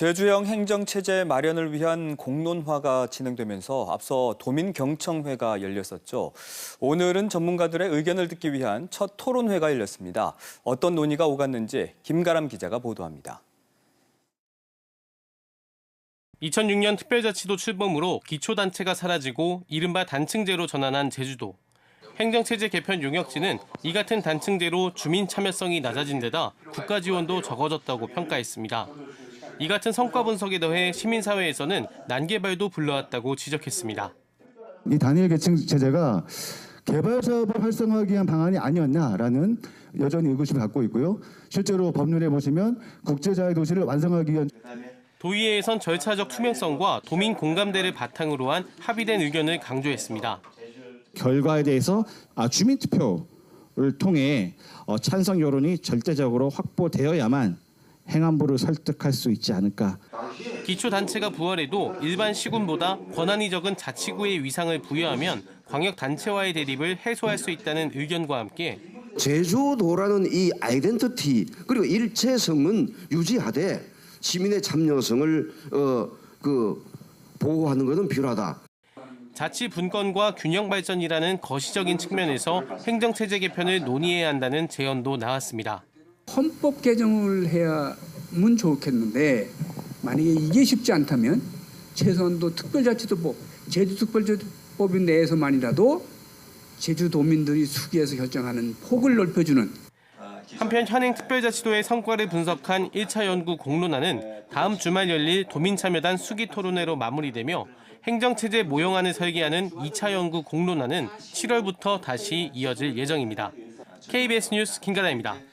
제주형 행정체제 마련을 위한 공론화가 진행되면서 앞서 도민경청회가 열렸었죠. 오늘은 전문가들의 의견을 듣기 위한 첫 토론회가 열렸습니다. 어떤 논의가 오갔는지 김가람 기자가 보도합니다. 2006년 특별자치도 출범으로 기초단체가 사라지고 이른바 단층제로 전환한 제주도. 행정체제 개편 용역지는 이 같은 단층제로 주민 참여성이 낮아진 데다 국가 지원도 적어졌다고 평가했습니다. 이 같은 성과 분석에 더해 시민사회에서는 난개발도 불러왔다고 지적했습니다. 이 단일 계층 체제가 개발 사업을 활성화하기 위한 방안이 아니었냐라는 여전히 의구심을 갖고 있고요. 실제로 법률에 보시면 국제자의 도시를 완성하기 위한 도의회에선 절차적 투명성과 도민 공감대를 바탕으로 한 합의된 의견을 강조했습니다. 결과에 대해서 아, 주민 투표를 통해 어, 찬성 여론이 절대적으로 확보되어야만 행안부를 설득할 수 있지 않을까. 기초단체가 부활해도 일반 시군보다 권한이 적은 자치구의 위상을 부여하면 광역단체와의 대립을 해소할 수 있다는 의견과 함께 제주도라는 이 아이덴티티 그리고 일체성은 유지하되 시민의 참여성을 어, 그 보호하는 것은 필요하다. 자치 분권과 균형 발전이라는 거시적인 측면에서 행정체제 개편을 논의해야 한다는 제언도 나왔습니다. 헌법 개정을 해야면 좋겠는데 만약에 이게 쉽지 않다면 최소한도 특별자치도법, 제주특별자치법 내에서만이라도 제주도민들이 수기에서 결정하는 폭을 넓혀주는 한편 현행 특별자치도의 성과를 분석한 1차 연구 공론화는 다음 주말 열릴 도민참여단 수기 토론회로 마무리되며 행정체제 모형안을 설계하는 2차 연구 공론화는 7월부터 다시 이어질 예정입니다. KBS 뉴스 김가다입니다.